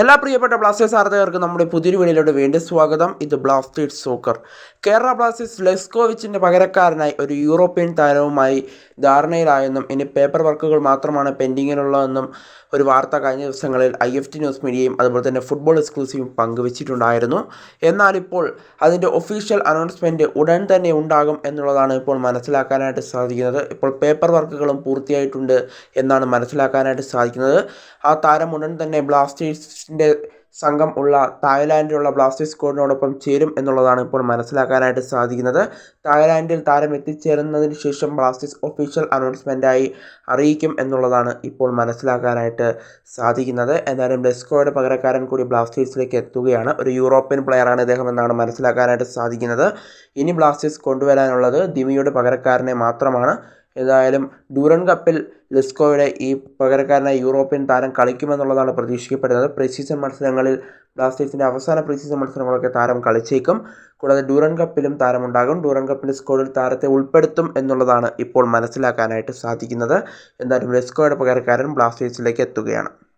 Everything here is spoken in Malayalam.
എല്ലാ പ്രിയപ്പെട്ട ബ്ലാസ്റ്റേഴ്സ് ആരാധകർക്ക് നമ്മുടെ പുതിയൊരു വിളിയിലൂടെ വീണ്ടും സ്വാഗതം. ഇത് ബ്ലാസ്റ്റേഴ്സ് സോക്കർ. കേരള ബ്ലാസ്റ്റേഴ്സ് ലെസ്കോവിച്ചിന്റെ പകരക്കാരനായി ഒരു യൂറോപ്യൻ താരവുമായി ധാരണയിലായെന്നും ഇനി പേപ്പർ വർക്കുകൾ മാത്രമാണ് പെൻഡിങ്ങിലുള്ളതെന്നും ഒരു വാർത്ത കഴിഞ്ഞ ദിവസങ്ങളിൽ ഐ എഫ് ടി ന്യൂസ് മീഡിയയും അതുപോലെ തന്നെ ഫുട്ബോൾ എക്സ്ക്ലൂസീവും പങ്കുവച്ചിട്ടുണ്ടായിരുന്നു. എന്നാൽ ഇപ്പോൾ അതിന്റെ ഒഫീഷ്യൽ അനൗൺസ്മെന്റ് ഉടൻ തന്നെ ഉണ്ടാകും എന്നുള്ളതാണ് ഇപ്പോൾ മനസ്സിലാക്കാനായിട്ട് സാധിക്കുന്നത്. ഇപ്പോൾ പേപ്പർ വർക്കുകളും പൂർത്തിയായിട്ടുണ്ട് എന്നാണ് മനസ്സിലാക്കാനായിട്ട് സാധിക്കുന്നത്. ആ താരം ഉടൻ തന്നെ ബ്ലാസ്റ്റേഴ്സിന്റെ സംഘം ഉള്ള തായ്ലാൻഡിലുള്ള ബ്ലാസ്റ്റേഴ്സ് സ്ക്വാഡിനോടൊപ്പം ചേരും എന്നുള്ളതാണ് ഇപ്പോൾ മനസ്സിലാക്കാനായിട്ട് സാധിക്കുന്നത്. തായ്ലാൻഡിൽ താരം എത്തിച്ചേരുന്നതിന് ശേഷം ബ്ലാസ്റ്റേഴ്സ് ഒഫീഷ്യൽ അനൗൺസ്മെന്റായി അറിയിക്കും എന്നുള്ളതാണ് ഇപ്പോൾ മനസ്സിലാക്കാനായിട്ട് സാധിക്കുന്നത്. എന്നാലും ഡെസ്കോയുടെ പകരക്കാരൻ കൂടി ബ്ലാസ്റ്റേഴ്സിലേക്ക് എത്തുകയാണ്. ഒരു യൂറോപ്യൻ പ്ലെയറാണ് ഇദ്ദേഹം എന്നാണ് മനസ്സിലാക്കാനായിട്ട് സാധിക്കുന്നത്. ഇനി ബ്ലാസ്റ്റേഴ്സ് കൊണ്ടുവരാനുള്ളത് ദിമിയുടെ പകരക്കാരനെ മാത്രമാണ്. ഏതായാലും ഡൂറൻ കപ്പിൽ ലിസ്കോയുടെ ഈ പകരക്കാരനായ യൂറോപ്യൻ താരം കളിക്കുമെന്നുള്ളതാണ് പ്രതീക്ഷിക്കപ്പെടുന്നത്. പ്രീസീസൺ മത്സരങ്ങളിൽ ബ്ലാസ്റ്റേഴ്സിന്റെ അവസാന പ്രീസീസൺ മത്സരങ്ങളൊക്കെ താരം കളിച്ചേക്കും. കൂടാതെ ഡൂറൻ കപ്പിലും താരമുണ്ടാകും. ഡൂറൻ കപ്പിന്റെ സ്കോഡിൽ താരത്തെ ഉൾപ്പെടുത്തും എന്നുള്ളതാണ് ഇപ്പോൾ മനസ്സിലാക്കാനായിട്ട് സാധിക്കുന്നത്. എന്തായാലും ലിസ്കോയുടെ പകരക്കാരൻ ബ്ലാസ്റ്റേഴ്സിലേക്ക് എത്തുകയാണ്.